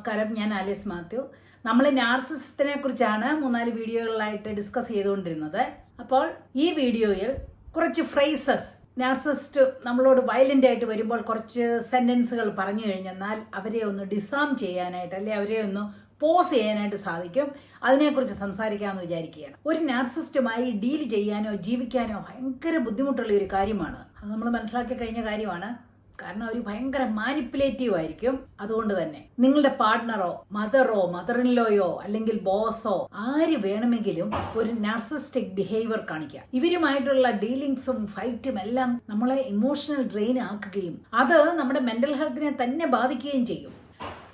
നമസ്കാരം. ഞാൻ ആലിസ് മാത്യു. നമ്മൾ നാർസിസത്തിനെ കുറിച്ചാണ് മൂന്നാൽ വീഡിയോകളിലായിട്ട് ഡിസ്കസ് ചെയ്തുകൊണ്ടിരുന്നത്. അപ്പോൾ ഈ വീഡിയോയിൽ കുറച്ച് ഫ്രേസസ് നാർസിസ്റ്റ് നമ്മളോട് വയലന്റ് ആയിട്ട് വരുമ്പോൾ കുറച്ച് സെന്റൻസുകൾ പറഞ്ഞു കഴിഞ്ഞെന്നാൽ അവരെ ഒന്ന് ഡിസാം ചെയ്യാനായിട്ട് അല്ലെ അവരെ ഒന്ന് പോസ് ചെയ്യാനായിട്ട് സാധിക്കും. അതിനെക്കുറിച്ച് സംസാരിക്കാമെന്ന് വിചാരിക്കുകയാണ്. ഒരു നാർസിസ്റ്റുമായി ഡീൽ ചെയ്യാനോ ജീവിക്കാനോ ഭയങ്കര ബുദ്ധിമുട്ടുള്ള ഒരു കാര്യമാണ്. അത് നമ്മൾ മനസ്സിലാക്കി കഴിഞ്ഞ കാര്യമാണ്. കാരണം അവർ ഭയങ്കര മാനിപ്പുലേറ്റീവ് ആയിരിക്കും. അതുകൊണ്ട് തന്നെ നിങ്ങളുടെ പാർട്ട്ണറോ മദറോ മദറിൻലോയോ അല്ലെങ്കിൽ ബോസോ ആര് വേണമെങ്കിലും ഒരു നാർസിസ്റ്റിക് ബിഹേവിയർ കാണിക്കാം ഇവരുമായിട്ടുള്ള ഡീലിങ്സും ഫൈറ്റും എല്ലാം നമ്മളെ ഇമോഷണൽ ഡ്രെയിൻ ആക്കുകയും അത് നമ്മുടെ മെന്റൽ ഹെൽത്തിനെ തന്നെ ബാധിക്കുകയും ചെയ്യും.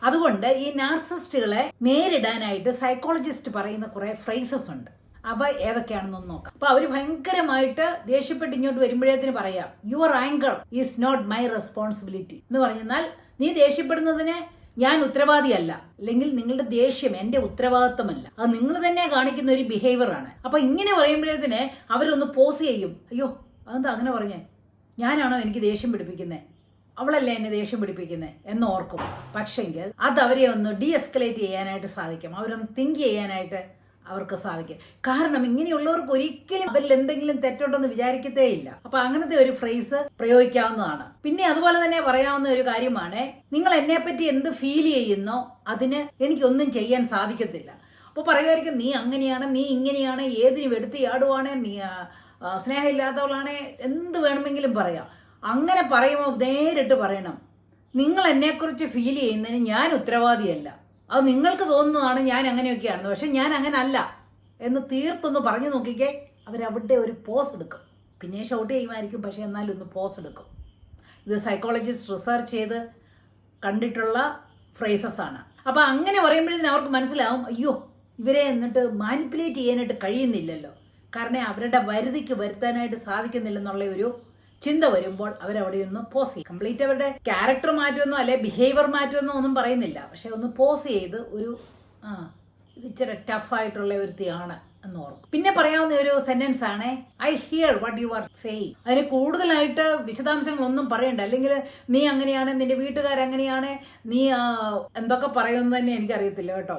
അതുകൊണ്ട് ഈ നാർസിസ്റ്റുകളെ നേരിടാനായിട്ട് സൈക്കോളജിസ്റ്റ് പറയുന്ന കുറെ ഫ്രേസസ് ഉണ്ട്. അവ ഏതൊക്കെയാണെന്നൊന്ന് നോക്കാം. അപ്പൊ അവർ ഭയങ്കരമായിട്ട് ദേഷ്യപ്പെട്ട് ഇങ്ങോട്ട് വരുമ്പോഴേത്തിന് പറയാം your anger is not my responsibility എന്ന് പറഞ്ഞാൽ നീ ദേഷ്യപ്പെടുന്നതിന് ഞാൻ ഉത്തരവാദിയല്ല. അല്ലെങ്കിൽ നിങ്ങളുടെ ദേഷ്യം എന്റെ ഉത്തരവാദിത്തമല്ല. അത് നിങ്ങൾ തന്നെ കാണിക്കുന്ന ഒരു ബിഹേവിയർ ആണ്. അപ്പൊ ഇങ്ങനെ പറയുമ്പോഴേത്തിന് അവരൊന്ന് പോസ് ചെയ്യും. അയ്യോ അതെന്താ അങ്ങനെ പറഞ്ഞേ? ഞാനാണോ എനിക്ക് ദേഷ്യം പിടിപ്പിക്കുന്നത് അവളല്ലേ എന്നെ ദേഷ്യം പിടിപ്പിക്കുന്നത് എന്ന് ഓർക്കും. പക്ഷെങ്കിൽ അത് അവരെ ഒന്ന് ഡി എസ്കലേറ്റ് ചെയ്യാനായിട്ട് സാധിക്കും. അവരൊന്ന് തിങ്ക് ചെയ്യാനായിട്ട് അവർക്ക് സാധിക്കും. കാരണം ഇങ്ങനെയുള്ളവർക്ക് ഒരിക്കലും അവരിൽ എന്തെങ്കിലും തെറ്റുണ്ടെന്ന് വിചാരിക്കത്തേ ഇല്ല അപ്പൊ അങ്ങനത്തെ ഒരു ഫ്രേസ് പ്രയോഗിക്കാവുന്നതാണ്. പിന്നെ അതുപോലെ തന്നെ പറയാവുന്ന ഒരു കാര്യമാണ് നിങ്ങൾ എന്നെ പറ്റി എന്ത് ഫീൽ ചെയ്യുന്നോ അതിന് എനിക്കൊന്നും ചെയ്യാൻ സാധിക്കത്തില്ല. അപ്പൊ പറയുമായിരിക്കും നീ അങ്ങനെയാണ് നീ ഇങ്ങനെയാണ് ഏതിനും എടുത്തിയാടുവാണ് നീ സ്നേഹമില്ലാത്തവളാണേ സ്നേഹമില്ലാത്തവളാണ് എന്ത് വേണമെങ്കിലും പറയാം. അങ്ങനെ പറയുമ്പോൾ നേരിട്ട് പറയണം നിങ്ങൾ എന്നെക്കുറിച്ച് ഫീൽ ചെയ്യുന്നതിന് ഞാൻ ഉത്തരവാദിയല്ല. അത് നിങ്ങൾക്ക് തോന്നുന്നതാണ് ഞാൻ അങ്ങനെയൊക്കെയാണെന്ന്. പക്ഷെ ഞാൻ അങ്ങനെ അല്ല എന്ന് തീർത്തൊന്ന് പറഞ്ഞു നോക്കിക്കേ അവരവിടെ ഒരു പോസ് എടുക്കും. പിന്നെ ഷൗട്ട് ചെയ്യുമായിരിക്കും പക്ഷെ എന്നാലും ഒന്ന് പോസ് എടുക്കും. ഇത് സൈക്കോളജിസ്റ്റ് റിസർച്ച് ചെയ്ത് കണ്ടിട്ടുള്ള ഫ്രേസസ് ആണ്. അപ്പോൾ അങ്ങനെ പറയുമ്പോഴത്തേനും അവർക്ക് മനസ്സിലാവും അയ്യോ ഇവരെ എന്നിട്ട് മാനിപ്പുലേറ്റ് ചെയ്യാനായിട്ട് കഴിയുന്നില്ലല്ലോ. കാരണം അവരുടെ വരുതിക്ക് വരുത്താനായിട്ട് സാധിക്കുന്നില്ലെന്നുള്ള ഒരു ചിന്ത വരുമ്പോൾ അവരവിടെ ഒന്ന് പോസ് ചെയ്യും. കംപ്ലീറ്റ് അവരുടെ ക്യാരക്ടർ മാറ്റുമെന്നോ അല്ലെ ബിഹേവിയർ മാറ്റുമെന്നോ ഒന്നും പറയുന്നില്ല. പക്ഷെ ഒന്ന് പോസ് ചെയ്ത് ഒരു ആ ഇത് ഇച്ചിരി ടഫായിട്ടുള്ള ഒരുത്തിയാണ് എന്ന് ഓർക്കും. പിന്നെ പറയാവുന്ന ഒരു സെന്റൻസ് ആണ് I hear what you are saying അതിന് കൂടുതലായിട്ട് വിശദാംശങ്ങളൊന്നും പറയണ്ട. അല്ലെങ്കിൽ നീ അങ്ങനെയാണ് നിന്റെ വീട്ടുകാരങ്ങനെയാണ് നീ എന്തൊക്കെ പറയുമെന്ന് തന്നെ എനിക്കറിയത്തില്ല കേട്ടോ.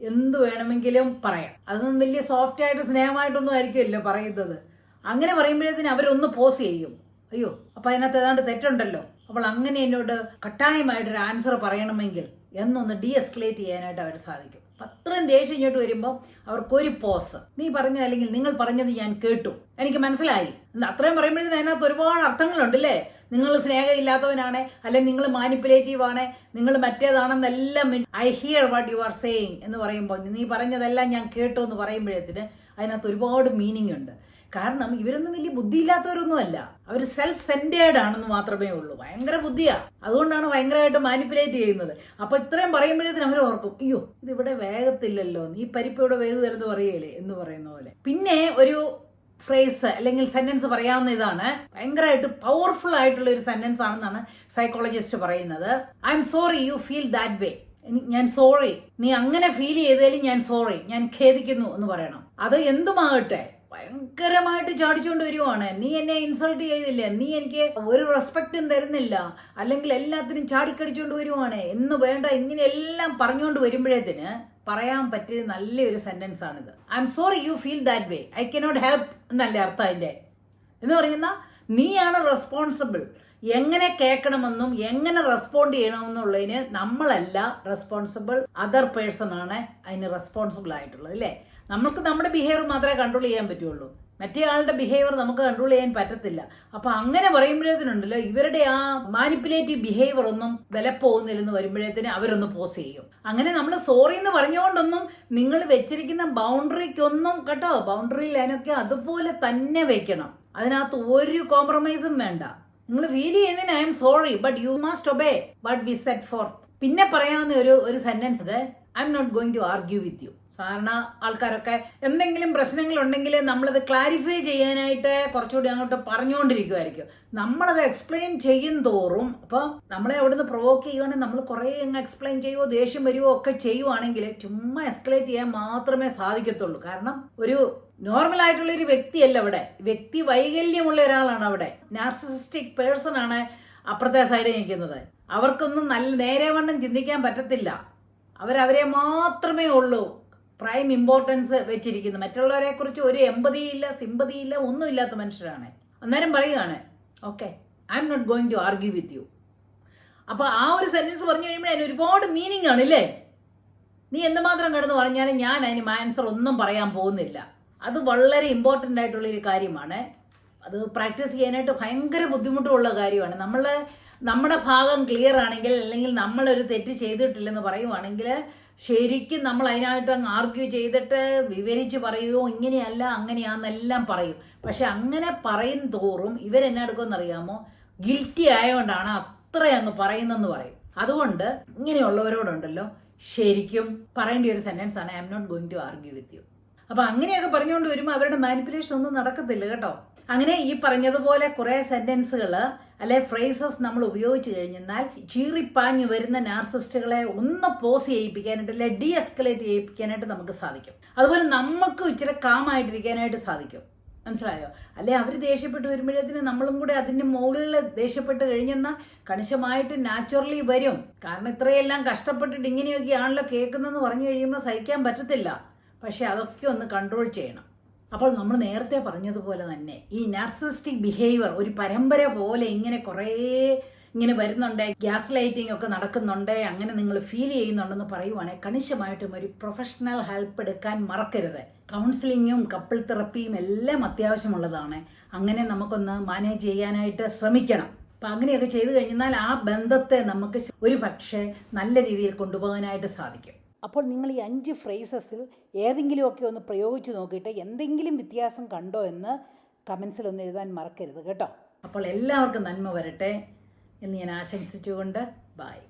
എന്ത് വേണമെങ്കിലും പറയാം. അതൊന്നും വലിയ സോഫ്റ്റ് ആയിട്ട് സ്നേഹമായിട്ടൊന്നും ആയിരിക്കുമല്ലോ പറയുന്നത്. അങ്ങനെ പറയുമ്പോഴത്തേന് അവരൊന്ന് പോസ് ചെയ്യും. അയ്യോ അപ്പൊ അതിനകത്ത് ഏതാണ്ട് തെറ്റുണ്ടല്ലോ. അപ്പോൾ അങ്ങനെ എന്നോട് കട്ടായമായിട്ടൊരു ആൻസർ പറയണമെങ്കിൽ എന്നൊന്ന് ഡി എസ്കലേറ്റ് ചെയ്യാനായിട്ട് അവർ സാധിക്കും. അത്രയും ദേഷ്യം ഇങ്ങോട്ട് വരുമ്പോൾ അവർക്കൊരു പോസ് നീ പറഞ്ഞത് അല്ലെങ്കിൽ നിങ്ങൾ പറഞ്ഞത് ഞാൻ കേട്ടു. എനിക്ക് മനസ്സിലായി. അത്രയും പറയുമ്പോഴത്തേന് അതിനകത്ത് ഒരുപാട് അർത്ഥങ്ങളുണ്ട് അല്ലേ? നിങ്ങൾ സ്നേഹമില്ലാത്തവനാണ് അല്ലെങ്കിൽ നിങ്ങൾ മാനിപ്പുലേറ്റീവ് ആണ് നിങ്ങൾ മറ്റേതാണെന്നെല്ലാം I hear what you are saying എന്ന് പറയുമ്പോൾ നീ പറഞ്ഞതെല്ലാം ഞാൻ കേട്ടു എന്ന് പറയുമ്പോഴത്തിന് അതിനകത്ത് ഒരുപാട് മീനിങ് ഉണ്ട്. കാരണം ഇവരൊന്നും വലിയ ബുദ്ധിയില്ലാത്തവരൊന്നും അല്ല അവർ സെൽഫ് സെന്റേഡ് ആണെന്ന് മാത്രമേ ഉള്ളൂ. ഭയങ്കര ബുദ്ധിയാ. അതുകൊണ്ടാണ് ഭയങ്കരമായിട്ട് മാനിപ്പുലേറ്റ് ചെയ്യുന്നത്. അപ്പൊ ഇത്രയും പറയുമ്പോഴത്തേന് അവർ ഓർക്കും അയ്യോ ഇത് ഇവിടെ വേഗത്തില്ലല്ലോ. ഈ പരിപ്പ് ഇവിടെ വേഗതരുന്ന് പറയല്ലേ? എന്ന് പറയുന്ന പോലെ. പിന്നെ ഒരു ഫ്രേസ് അല്ലെങ്കിൽ സെന്റൻസ് പറയാവുന്ന ഇതാണ്. ഭയങ്കരമായിട്ട് പവർഫുൾ ആയിട്ടുള്ള ഒരു സെന്റൻസ് ആണെന്നാണ് സൈക്കോളജിസ്റ്റ് പറയുന്നത്. I'm sorry you feel that way ഞാൻ സോറി നീ അങ്ങനെ ഫീൽ ചെയ്തതിൽ ഞാൻ സോറി ഞാൻ ഖേദിക്കുന്നു എന്ന് പറയണം. അത് എന്തുമാകട്ടെ? ഭയങ്കരമായിട്ട് ചാടിച്ചുകൊണ്ട് വരുവാണ്. നീ എന്നെ ഇൻസൾട്ട് ചെയ്തില്ല നീ എനിക്ക് ഒരു റെസ്പെക്റ്റും തരുന്നില്ല. അല്ലെങ്കിൽ എല്ലാത്തിനും ചാടിക്കടിച്ചുകൊണ്ട് വരുവാണ്. എന്ന് വേണ്ട ഇങ്ങനെയെല്ലാം പറഞ്ഞുകൊണ്ട് വരുമ്പോഴേത്തിന് പറയാൻ പറ്റിയ നല്ലൊരു സെന്റൻസ് ആണിത്. I'm sorry you feel that way I cannot help എന്നല്ലേ അർത്ഥം അതിന്റെ എന്ന് പറയുന്ന നീയാണ് റെസ്പോൺസിബിൾ എങ്ങനെ കേൾക്കണമെന്നും എങ്ങനെ റെസ്പോണ്ട് ചെയ്യണമെന്നുള്ളതിന് നമ്മളല്ല റെസ്പോൺസിബിൾ അതർ പേഴ്സൺ ആണ് അതിന് റെസ്പോൺസിബിൾ ആയിട്ടുള്ളത് അല്ലേ? നമുക്ക് നമ്മുടെ ബിഹേവിയർ മാത്രമേ കൺട്രോൾ ചെയ്യാൻ പറ്റുള്ളൂ. മറ്റേ ആളുടെ ബിഹേവിയർ നമുക്ക് കൺട്രോൾ ചെയ്യാൻ പറ്റത്തില്ല. അപ്പൊ അങ്ങനെ പറയുമ്പോഴേത്തിനുണ്ടല്ലോ ഇവരുടെ ആ മാനിപ്പുലേറ്റീവ് ബിഹേവിയർ ഒന്നും വിലപ്പോകുന്നില്ലെന്ന് വരുമ്പോഴേത്തിന് അവരൊന്ന് പോസ് ചെയ്യും. അങ്ങനെ നമ്മൾ സോറി എന്ന് പറഞ്ഞുകൊണ്ടൊന്നും നിങ്ങൾ വെച്ചിരിക്കുന്ന ബൗണ്ടറിക്കൊന്നും കേട്ടോ ബൗണ്ടറി ലൈനൊക്കെ അതുപോലെ തന്നെ വെക്കണം. അതിനകത്ത് ഒരു കോംപ്രമൈസും വേണ്ട. നിങ്ങൾ ഫീൽ ചെയ്യുന്നതിന് I'm sorry but you must obey but we set forth പിന്നെ പറയാവുന്ന ഒരു ഒരു sentence I'm not going to argue with you സാധാരണ ആൾക്കാരൊക്കെ എന്തെങ്കിലും പ്രശ്നങ്ങൾ ഉണ്ടെങ്കിൽ നമ്മളത് ക്ലാരിഫൈ ചെയ്യാനായിട്ട് കുറച്ചുകൂടി അങ്ങോട്ട് പറഞ്ഞുകൊണ്ടിരിക്കുമായിരിക്കും നമ്മളത് എക്സ്പ്ലെയിൻ ചെയ്യും തോറും അപ്പോൾ നമ്മളെ അവിടുന്ന് പ്രൊവോക്ക് ചെയ്യുവാണെങ്കിൽ നമ്മൾ കുറേ അങ്ങ് എക്സ്പ്ലെയിൻ ചെയ്യുമോ ദേഷ്യം വരുമോ ഒക്കെ ചെയ്യുവാണെങ്കിൽ ചുമ്മാ എസ്കലേറ്റ് ചെയ്യാൻ മാത്രമേ സാധിക്കത്തുള്ളൂ. കാരണം ഒരു നോർമൽ ആയിട്ടുള്ള ഒരു വ്യക്തിയല്ല അവിടെ. വ്യക്തി വൈകല്യമുള്ള ഒരാളാണ് അവിടെ. നാർസിസിസ്റ്റിക് പേഴ്സൺ ആണ് അപ്പുറത്തെ സൈഡിൽ നിൽക്കുന്നത്. അവർക്കൊന്നും നല്ല നേരെ വണ്ണം ചിന്തിക്കാൻ പറ്റത്തില്ല. അവരവരെ മാത്രമേ ഉള്ളൂ. പ്രൈം ഇമ്പോർട്ടൻസ് വെച്ചിരിക്കുന്നു. മറ്റുള്ളവരെ കുറിച്ച് ഒരു എമ്പതിയില്ല സിമ്പതിയില്ല ഒന്നുമില്ലാത്ത മനുഷ്യരാണ്. അന്നേരം പറയുകയാണ് okay I'm not going to argue with you അപ്പോൾ ആ ഒരു സെന്റൻസ് പറഞ്ഞു കഴിയുമ്പോൾ അതിന് ഒരുപാട് മീനിങ് ആണ് ഇല്ലേ? നീ എന്തുമാത്രം കിടന്ന് പറഞ്ഞാലും ഞാൻ അതിന് ആൻസർ ഒന്നും പറയാൻ പോകുന്നില്ല. അത് വളരെ ഇമ്പോർട്ടന്റ് ആയിട്ടുള്ള ഒരു കാര്യമാണ്. അത് പ്രാക്ടീസ് ചെയ്യാനായിട്ട് ഭയങ്കര ബുദ്ധിമുട്ടുള്ള കാര്യമാണ്. നമ്മൾ നമ്മുടെ ഭാഗം ക്ലിയർ ആണെങ്കിൽ അല്ലെങ്കിൽ നമ്മളൊരു തെറ്റ് ചെയ്തിട്ടില്ലെന്ന് പറയുവാണെങ്കിൽ ശരിക്കും നമ്മൾ അതിനായിട്ട് അങ്ങ് ആർഗ്യൂ ചെയ്തിട്ട് വിവരിച്ച് പറയുമോ ഇങ്ങനെയല്ല അങ്ങനെയാന്നെല്ലാം പറയും. പക്ഷെ അങ്ങനെ പറയും തോറും ഇവരെന്നെ എടുക്കുമെന്നറിയാമോ ഗിൽറ്റി ആയതുകൊണ്ടാണ് അത്ര അങ്ങ് പറയുന്നെന്ന് പറയും. അതുകൊണ്ട് ഇങ്ങനെയുള്ളവരോടുണ്ടല്ലോ ശരിക്കും പറയേണ്ട ഒരു സെന്റൻസ് ആണ് I'm not going to argue with you അപ്പൊ അങ്ങനെയൊക്കെ പറഞ്ഞുകൊണ്ട് വരുമ്പോൾ അവരുടെ മാനിപ്പുലേഷൻ ഒന്നും നടക്കത്തില്ല കേട്ടോ. അങ്ങനെ ഈ പറഞ്ഞതുപോലെ കുറെ സെന്റൻസുകൾ അല്ലെ ഫ്രേസസ് നമ്മൾ ഉപയോഗിച്ച് കഴിഞ്ഞാൽ ചീറിപ്പാഞ്ഞു വരുന്ന നാർസിസ്റ്റുകളെ ഒന്ന് പോസ് ചെയ്യിപ്പിക്കാനായിട്ട് അല്ലെ ഡി എസ്കലേറ്റ് ചെയ്യിപ്പിക്കാനായിട്ട് നമുക്ക് സാധിക്കും. അതുപോലെ നമുക്ക് ഇച്ചിരി കാമായിട്ടിരിക്കാനായിട്ട് സാധിക്കും. മനസ്സിലായോ? അല്ലെ അവർ ദേഷ്യപ്പെട്ട് വരുമ്പോഴത്തേന് നമ്മളും കൂടെ അതിന്റെ മുകളിൽ ദേഷ്യപ്പെട്ട് കഴിഞ്ഞെന്നാൽ കണിശമായിട്ട് നാച്ചുറലി വരും. കാരണം ഇത്രയെല്ലാം കഷ്ടപ്പെട്ടിട്ട് ഇങ്ങനെയൊക്കെയാണല്ലോ കേൾക്കുന്നതെന്ന് പറഞ്ഞു കഴിയുമ്പോൾ സഹിക്കാൻ പറ്റത്തില്ല. പക്ഷെ അതൊക്കെ ഒന്ന് കൺട്രോൾ ചെയ്യണം. അപ്പോൾ നമ്മൾ നേരത്തെ പറഞ്ഞതുപോലെ തന്നെ ഈ നാർസിസ്റ്റിക് ബിഹേവിയർ ഒരു പരമ്പര പോലെ ഇങ്ങനെ കുറേ ഇങ്ങനെ വരുന്നുണ്ട് ഗ്യാസ് ലൈറ്റിംഗ് ഒക്കെ നടക്കുന്നുണ്ട് അങ്ങനെ നിങ്ങൾ ഫീൽ ചെയ്യുന്നുണ്ടെന്ന് പറയുവാണെങ്കിൽ കണിശമായിട്ടും ഒരു പ്രൊഫഷണൽ ഹെൽപ്പ് എടുക്കാൻ മറക്കരുത്. കൗൺസിലിങ്ങും കപ്പിൾ തെറപ്പിയും എല്ലാം അത്യാവശ്യമുള്ളതാണ്. അങ്ങനെ നമുക്കൊന്ന് മാനേജ് ചെയ്യാനായിട്ട് ശ്രമിക്കണം. അപ്പം അങ്ങനെയൊക്കെ ചെയ്തു കഴിഞ്ഞാൽ ആ ബന്ധത്തെ നമുക്ക് ഒരു പക്ഷേ നല്ല രീതിയിൽ കൊണ്ടുപോകാനായിട്ട് സാധിക്കും. അപ്പോൾ നിങ്ങൾ ഈ അഞ്ച് ഫ്രേസസിൽ ഏതെങ്കിലുമൊക്കെ ഒന്ന് പ്രയോഗിച്ച് നോക്കിയിട്ട് എന്തെങ്കിലും വ്യത്യാസം കണ്ടോ എന്ന് കമൻസിൽ ഒന്ന് എഴുതാൻ മറക്കരുത് കേട്ടോ. അപ്പോൾ എല്ലാവർക്കും നന്മ വരട്ടെ എന്ന് ഞാൻ ആശംസിച്ചുകൊണ്ട് ബായ്